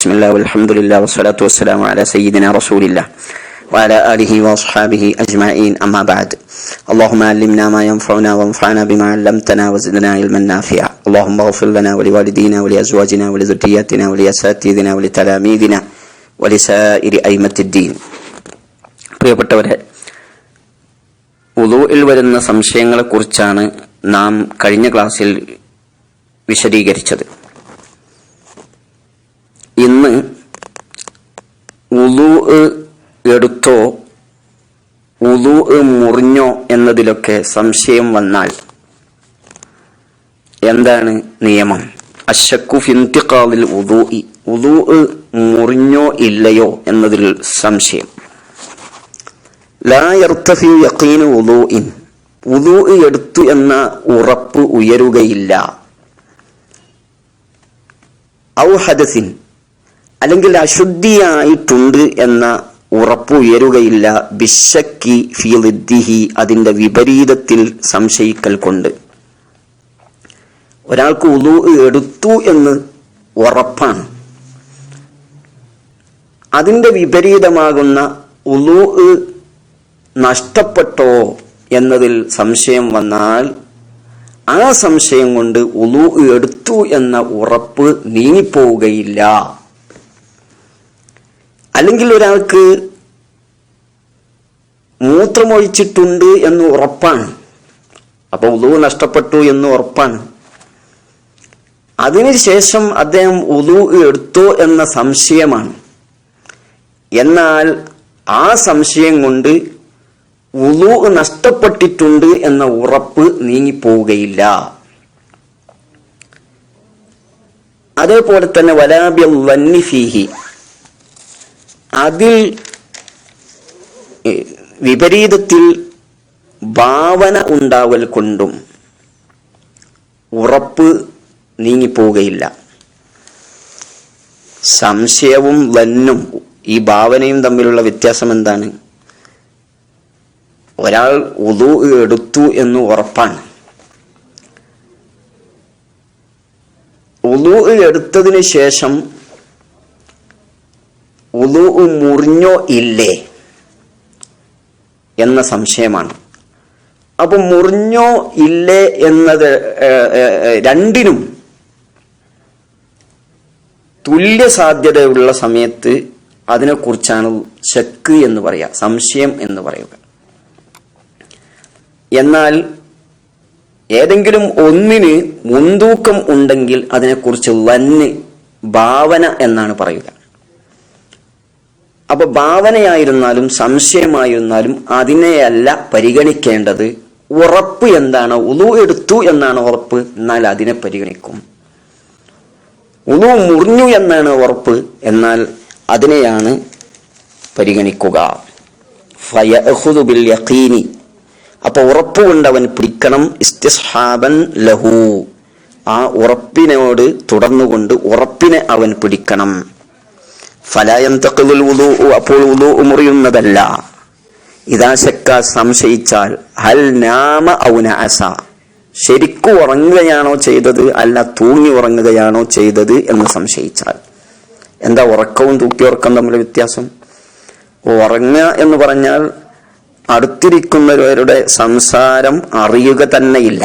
بسم الله والحمد لله والصلاة والسلام على سيدنا رسول الله وعلى آله وأصحابه أجمعين أما بعد اللهم علمنا ما ينفعنا وانفعنا بما علمتنا وزدنا علما نافعا اللهم اغفر لنا ولوالدينا ولأزواجنا ولذرياتنا ولأساتذتنا ولتلاميذنا ولسائر أئمة الدين പ്രിയപ്പെട്ടവരെ ഉദൂയിൽ വരുന്ന സംശയങ്ങളെക്കുറിച്ചാണ് നാം കഴിഞ്ഞ ക്ലാസ്സിൽ വിശദീകരിച്ചത് ഉലു എടുത്തോ? ഉദു മുറിഞ്ഞോ എന്നതിലൊക്കെ സംശയം വന്നാൽ എന്താണ് നിയമം? അശക്കു ഫിന്തിക്കാവിൽ ഉദു ഉദു മുറിഞ്ഞോ ഇല്ലയോ എന്നതിൽ സംശയം. ലാ യർത്തഫി യഖീനു ഉദൂഇൻ ഉദു എടുത്തു എന്ന ഉറപ്പ് ഉയരുകയില്ല. ഔ ഹദസിൻ. അല്ലെങ്കിൽ അശുദ്ധിയായിട്ടുണ്ട് എന്ന ഉറപ്പ് ഉയരുകയില്ല ബിശക്കി ഫിദിഹി അതിന്റെ വിപരീതത്തിൽ സംശയിക്കൽ കൊണ്ട്. ഒരാൾക്ക് ഉളു എടുത്തു എന്ന് ഉറപ്പാണ്. അതിന്റെ വിപരീതമാകുന്ന ഉളു നഷ്ടപ്പെട്ടോ എന്നതിൽ സംശയം വന്നാൽ ആ സംശയം കൊണ്ട് ഉളു എടുത്തു എന്ന ഉറപ്പ് നീങ്ങിപ്പോവുകയില്ല. അല്ലെങ്കിൽ ഒരാൾക്ക് മൂത്രമൊഴിച്ചിട്ടുണ്ട് എന്ന് ഉറപ്പാണ്. അപ്പോൾ ഉലു നഷ്ടപ്പെട്ടു എന്ന് ഉറപ്പാണ്. അതിനുശേഷം അദ്ദേഹം ഉദു എടുത്തോ എന്ന സംശയമാണ്. എന്നാൽ ആ സംശയം കൊണ്ട് ഉദു നഷ്ടപ്പെട്ടിട്ടുണ്ട് എന്ന ഉറപ്പ് നീങ്ങിപ്പോവുകയില്ല. അതേപോലെ തന്നെ വലാബിയ വന്നിഫീഹി അതിൽ വിപരീതത്തിൽ ഭാവന ഉണ്ടാവൽ കൊണ്ടും ഉറപ്പ് നീങ്ങിപ്പോവുകയില്ല സംശയവും വന്നും ഈ ഭാവനയും തമ്മിലുള്ള വ്യത്യാസം എന്താണ്? ഒരാൾ ഉതു എടുത്തു എന്ന് ഉറപ്പാണ്. ഉതു എടുത്തതിന് ശേഷം ഉതു മുറിഞ്ഞോ ഇല്ലേ? എന്ന സംശയമാണ്. അപ്പൊ മുറിഞ്ഞോ ഇല്ലേ എന്നത് രണ്ടിനും തുല്യ സാധ്യതയുള്ള സമയത്ത് അതിനെക്കുറിച്ചാണ് ശക്ക് എന്ന് പറയുക സംശയം എന്ന് പറയുക. എന്നാൽ ഏതെങ്കിലും ഒന്നിന് മുൻതൂക്കം ഉണ്ടെങ്കിൽ അതിനെക്കുറിച്ച് വന്ന് ഭാവന എന്നാണ് പറയുക. അപ്പൊ ഭാവനയായിരുന്നാലും സംശയമായിരുന്നാലും അതിനെയല്ല പരിഗണിക്കേണ്ടത്. ഉറപ്പ് എന്താണ്? ഉളു എടുത്തു എന്നാണ് ഉറപ്പ്. എന്നാൽ അതിനെ പരിഗണിക്കും. ഉളു മുറിഞ്ഞു എന്നാണ് ഉറപ്പ്. എന്നാൽ അതിനെയാണ് പരിഗണിക്കുക. അപ്പൊ ഉറപ്പ് ഉറപ്പുകൊണ്ട് അവൻ പിടിക്കണം. ഇസ്തിസ്ഹാബൻ ലഹു. ആ ഉറപ്പിനോട് തുടർന്നുകൊണ്ട് ഉറപ്പിനെ അവൻ പിടിക്കണം. ഫലായം തക്കുൽ ഉദു അപ്പോൾ ഉദു മുറിയുന്നതല്ല ഇതാശക്ക സംശയിച്ചാൽ ഹൽ നാമ ഔന അസ ശരിക്കും ഉറങ്ങുകയാണോ ചെയ്തത് അല്ല തൂങ്ങി ഉറങ്ങുകയാണോ ചെയ്തത് എന്ന് സംശയിച്ചാൽ. എന്താ ഉറക്കവും തൂക്കി ഉറക്കം തമ്മിലുള്ള വ്യത്യാസം ഉറങ്ങുക എന്ന് പറഞ്ഞാൽ അടുത്തിരിക്കുന്നവരുടെ സംസാരം അറിയുക തന്നെയില്ല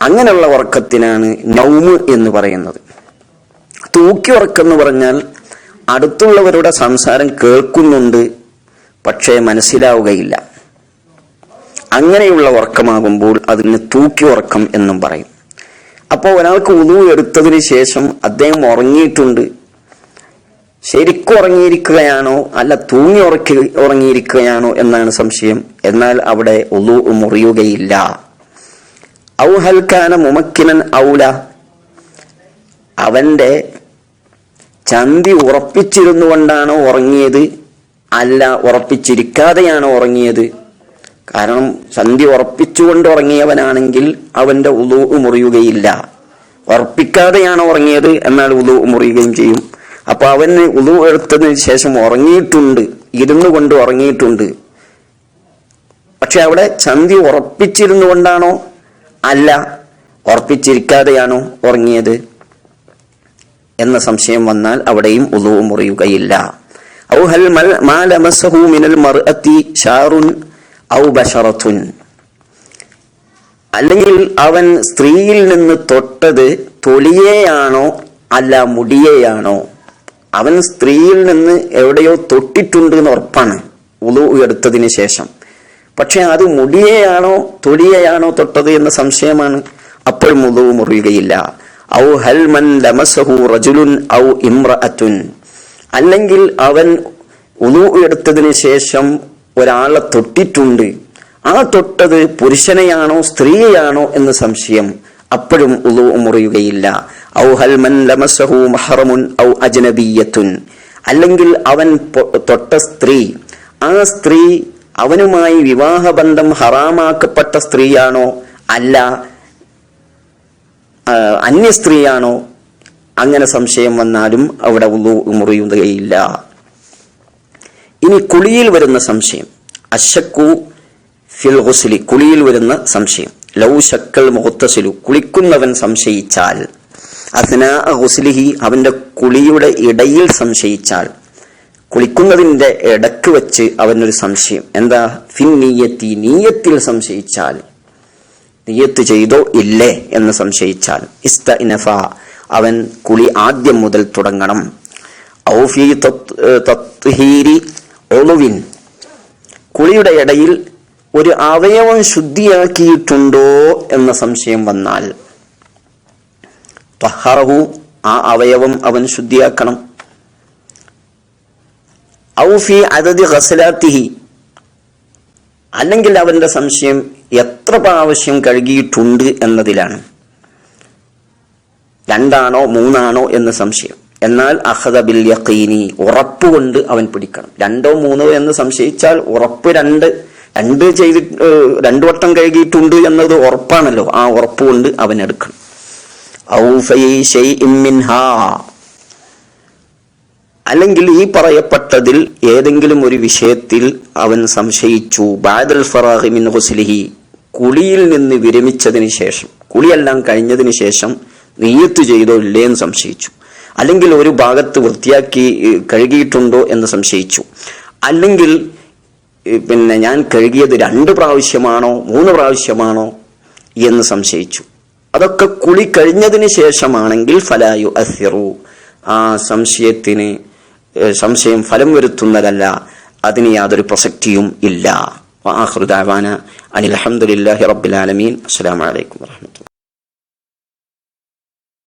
അങ്ങനെയുള്ള ഉറക്കത്തിനാണ് നൗമ് എന്ന് പറയുന്നത്. തൂക്കി ഉറക്കം എന്ന് പറഞ്ഞാൽ അടുത്തുള്ളവരുടെ സംസാരം കേൾക്കുന്നുണ്ട് പക്ഷേ മനസ്സിലാവുകയില്ല. അങ്ങനെയുള്ള ഉറക്കമാകുമ്പോൾ അതിന് തൂക്കി ഉറക്കം എന്നും പറയും. അപ്പോൾ ഒരാൾക്ക് ഉതു എടുത്തതിന് ശേഷം അദ്ദേഹം ഉറങ്ങിയിട്ടുണ്ട്. ശരിക്കും ഉറങ്ങിയിരിക്കുകയാണോ അല്ല തൂങ്ങി ഉറക്കി ഉറങ്ങിയിരിക്കുകയാണോ എന്നാണ് സംശയം. എന്നാൽ അവിടെ ഉതു മുറിയുകയില്ല. ഔഹൽക്കാന മുമക്കിനൻ ഔല. അവന്റെ ചന്തി ഉറപ്പിച്ചിരുന്നു കൊണ്ടാണോ ഉറങ്ങിയത്. അല്ല ഉറപ്പിച്ചിരിക്കാതെയാണ് ഉറങ്ങിയത്. കാരണം സന്ധി ഉറപ്പിച്ചുകൊണ്ട് ഉറങ്ങിയവനാണെങ്കിൽ അവന്റെ ഉളു മുറിയുകയില്ല. ഉറപ്പിക്കാതെയാണ് ഉറങ്ങിയത് എന്നാൽ ഉളു മുറിയുകയും ചെയ്യും. അപ്പൊ അവന് ഉളു എടുത്തതിന് ശേഷം ഉറങ്ങിയിട്ടുണ്ട് ഇരുന്നു കൊണ്ട് ഉറങ്ങിയിട്ടുണ്ട്. പക്ഷെ അവിടെ ചന്തി ഉറപ്പിച്ചിരുന്നു കൊണ്ടാണോ അല്ല ഉറപ്പിച്ചിരിക്കാതെയാണോ ഉറങ്ങിയത്? എന്ന സംശയം വന്നാൽ അവിടെയും ഉളവ് മുറിയുകയില്ല. ഔ ഹൽ മിനൽ ഔ അല്ലെങ്കിൽ അവൻ സ്ത്രീയിൽ നിന്ന് തൊട്ടത് തൊലിയെയാണോ അല്ല മുടിയെയാണോ? അവൻ സ്ത്രീയിൽ നിന്ന് എവിടെയോ തൊട്ടിട്ടുണ്ട് എന്ന് ഉറപ്പാണ് ഉളു എടുത്തതിന് ശേഷം. പക്ഷെ അത് മുടിയെയാണോ തൊലിയെയാണോ തൊട്ടത് എന്ന സംശയമാണ് അപ്പോഴും ഉളവ് മുറിയുകയില്ല. ഔ ഹൽ മൻ ലമസഹു റജുലുൻ ഔ അല്ലെങ്കിൽ അവൻ ഉളു എടുത്തതിന് ശേഷം ഒരാളെ തൊട്ടിട്ടുണ്ട്. ആ തൊട്ടത് പുരുഷനെയാണോ സ്ത്രീയെയാണോ എന്ന് സംശയം. അപ്പോഴും ഉളു മുറിയുകയില്ല. ഔ ഹൽ മൻ ലമസഹു മഹറമുൻ ഔ അജ്നബിയത്തുൻ അല്ലെങ്കിൽ അവൻ തൊട്ട സ്ത്രീ. ആ സ്ത്രീ അവനുമായി വിവാഹബന്ധം ഹറാമാക്കപ്പെട്ട സ്ത്രീയാണോ? അല്ല. അന്യ സ്ത്രീയാണോ? അങ്ങനെ സംശയം വന്നാലും അവിടെ ഉളു മുറിയുകയില്ല. ഇനി കുളിയിൽ വരുന്ന സംശയം. അശക്കു ഫിൽ ഗുസ്ലി കുളിയിൽ വരുന്ന സംശയം. ലൗ ശക്കൽ മുഹത്തസിലു കുളിക്കുന്നവൻ സംശയിച്ചാൽ. അസ്നാ ഹുസ്ലിഹി അവന്റെ കുളിയുടെ ഇടയിൽ സംശയിച്ചാൽ. കുളിക്കുന്നതിന്റെ ഇടയ്ക്ക് വെച്ച് അവനൊരു സംശയം. എന്താ? ഫിൻ നീയത്തി നീയത്തിൽ സംശയിച്ചാൽ. നിയത്ത് ചെയ്തോ ഇല്ലേ എന്ന് സംശയിച്ചാൽ ഇസ്ത ഇനഫ അവൻ കുളി ആദ്യം മുതൽ തുടങ്ങണം. ഔഫി തത്ഹീരി ഒളുവിൻ. കുളിയുടെ ഇടയിൽ ഒരു അവയവം ശുദ്ധിയാക്കിയിട്ടുണ്ടോ എന്ന സംശയം വന്നാൽ ത്വഹറഹു ആ അവയവം അവൻ ശുദ്ധിയാക്കണം. ഔഫി അതതി ഖസലാത്തിഹി അല്ലെങ്കിൽ അവന്റെ സംശയം എത്ര പ്രാവശ്യം കഴുകിയിട്ടുണ്ട് എന്നതിലാണ്. രണ്ടാണോ മൂന്നാണോ എന്ന് സംശയം. എന്നാൽ അഹദ ബിൽ യഖീനി ഉറപ്പുകൊണ്ട് അവൻ പിടിക്കണം. രണ്ടോ മൂന്നോ എന്ന് സംശയിച്ചാൽ ഉറപ്പ് രണ്ട് രണ്ട് ചെയ്തി ഏഹ് രണ്ടു വട്ടം കഴുകിയിട്ടുണ്ട് എന്നത് ഉറപ്പാണല്ലോ. ആ ഉറപ്പ് കൊണ്ട് അവൻ എടുക്കണം. ഔ ശൈഇൻ മിൻഹാ. അല്ലെങ്കിൽ ഈ പറയപ്പെട്ടതിൽ ഏതെങ്കിലും ഒരു വിഷയത്തിൽ അവൻ സംശയിച്ചു. ബാദൽ ഫറാഹിമിൻ ഹുസ്ലിഹി കുളിയിൽ നിന്ന് വിരമിച്ചതിന് ശേഷം കുളിയെല്ലാം കഴിഞ്ഞതിന് ശേഷം നീയത്ത് ചെയ്തോ ഇല്ലേ എന്ന് സംശയിച്ചു. അല്ലെങ്കിൽ ഒരു ഭാഗത്ത് വൃത്തിയാക്കി കഴുകിയിട്ടുണ്ടോ എന്ന് സംശയിച്ചു. അല്ലെങ്കിൽ പിന്നെ ഞാൻ കഴുകിയത് രണ്ട് പ്രാവശ്യമാണോ മൂന്ന് പ്രാവശ്യമാണോ എന്ന് സംശയിച്ചു. അതൊക്കെ കുളി കഴിഞ്ഞതിന് ശേഷമാണെങ്കിൽ ഫലായു അസിറു ആ സംശയത്തിന് സംശയം ഫലം വരുത്തുന്നതല്ല. അതിന് യാതൊരു പ്രസക്തിയും ഇല്ല. അനിൽ അഹമ്മദില്ലാഹി റബ്ബിൽ ആലമീൻ. അസ്സലാമു അലൈക്കും വറഹ്മത്തുള്ളാഹി